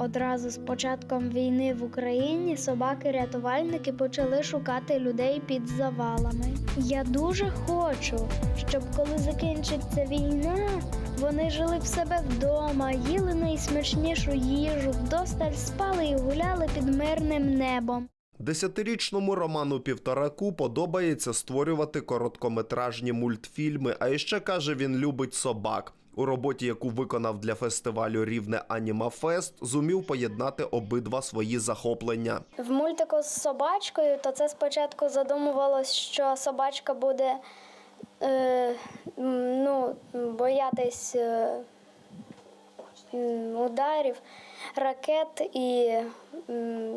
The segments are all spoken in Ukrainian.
Одразу з початком війни в Україні собаки-рятувальники почали шукати людей під завалами. Я дуже хочу, щоб коли закінчиться війна, вони жили в себе вдома, їли найсмачнішу їжу, вдосталь спали і гуляли під мирним небом. Десятирічному Роману Півтораку подобається створювати короткометражні мультфільми, а іще каже, він любить собак. У роботі, яку виконав для фестивалю Рівне Аніма Фест, зумів поєднати обидва свої захоплення. В мультику з собачкою, то це спочатку задумувалось, що собачка буде е, ну, боятись е, ударів, ракет і м,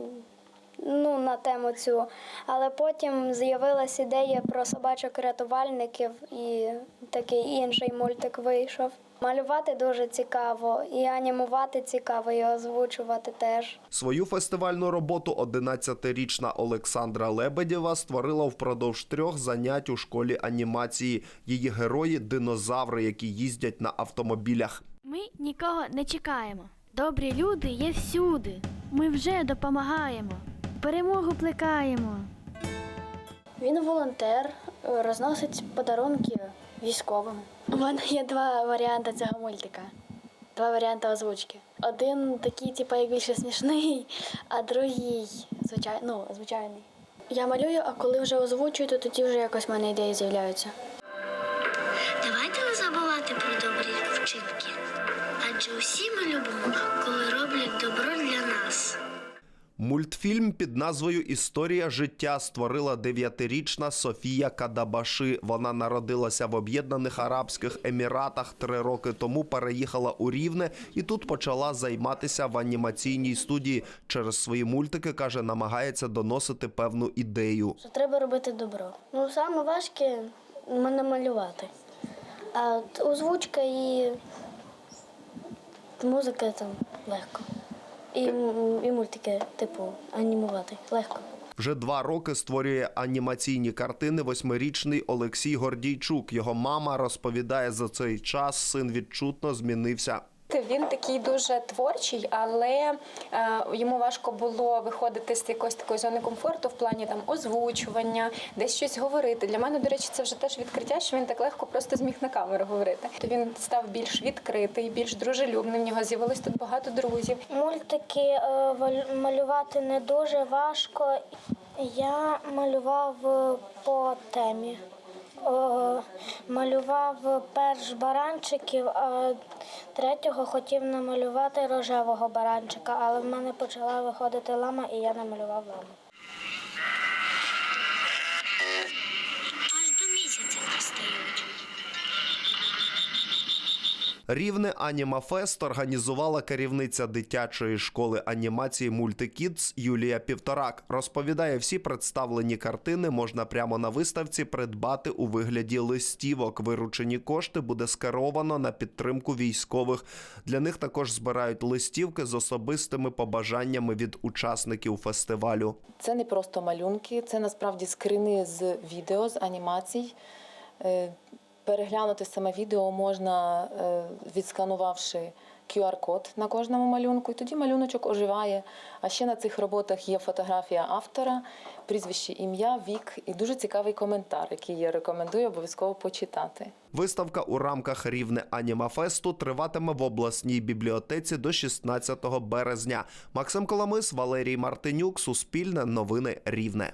ну, на тему цю. Але потім з'явилася ідея про собачок-рятувальників і такий інший мультик вийшов. Малювати дуже цікаво, і анімувати цікаво, і озвучувати теж. Свою фестивальну роботу 11-річна Олександра Лебедєва створила впродовж трьох занять у школі анімації. Її герої динозаври, які їздять на автомобілях. Ми нікого не чекаємо. Добрі люди є всюди. Ми вже допомагаємо. Перемогу плекаємо. Він волонтер, е, розносить подарунки військовим. У мене є два варіанти цього мультика. Два варіанти озвучки. Один такий, типу, як більше смішний, а другий звичай... ну, звичайний. Я малюю, а коли вже озвучую, то тоді вже якось в мене ідеї з'являються. Давайте не забувати про добрі вчинки. Адже усі ми любимо, коли роблять добро. Мультфільм під назвою Історія життя створила дев'ятирічна Софія Кадабаши. Вона народилася в Об'єднаних Арабських Еміратах три роки тому. Переїхала у Рівне і тут почала займатися в анімаційній студії. Через свої мультики каже, намагається доносити певну ідею. Що треба робити добро. Ну, саме важке мене малювати. А озвучка і музика там легко. І, і мультики, типу, анімувати легко. Вже два роки створює анімаційні картини восьмирічний Олексій Гордійчук. Його мама розповідає за цей час. Син відчутно змінився. Він такий дуже творчий, але е, йому важко було виходити з якоїсь такої зони комфорту в плані там озвучування, десь щось говорити. Для мене, до речі, це вже теж відкриття, що він так легко просто зміг на камеру говорити. То він став більш відкритий, більш дружелюбний. В нього з'явилось тут багато друзів. Мультики е, малювати не дуже важко. Я малював е, по темі. Е, Малював перш баранчиків, а третього хотів намалювати рожевого баранчика, але в мене почала виходити лама, і я намалював ламу. Рівне Аніма Фест організувала керівниця дитячої школи анімації Мультикідс Юлія Півторак. Розповідає, всі представлені картини можна прямо на виставці придбати у вигляді листівок. Виручені кошти буде скеровано на підтримку військових. Для них також збирають листівки з особистими побажаннями від учасників фестивалю. Це не просто малюнки, це насправді скрини з відео, з анімацій. Переглянути саме відео можна, е, відсканувавши QR-код на кожному малюнку, і тоді малюночок оживає. А ще на цих роботах є фотографія автора, прізвище, ім'я, вік і дуже цікавий коментар, який я рекомендую обов'язково почитати. Виставка у рамках Рівне Аніма Фесту триватиме в обласній бібліотеці до 16 березня. Максим Коломис, Валерій Мартинюк, Суспільне новини Рівне.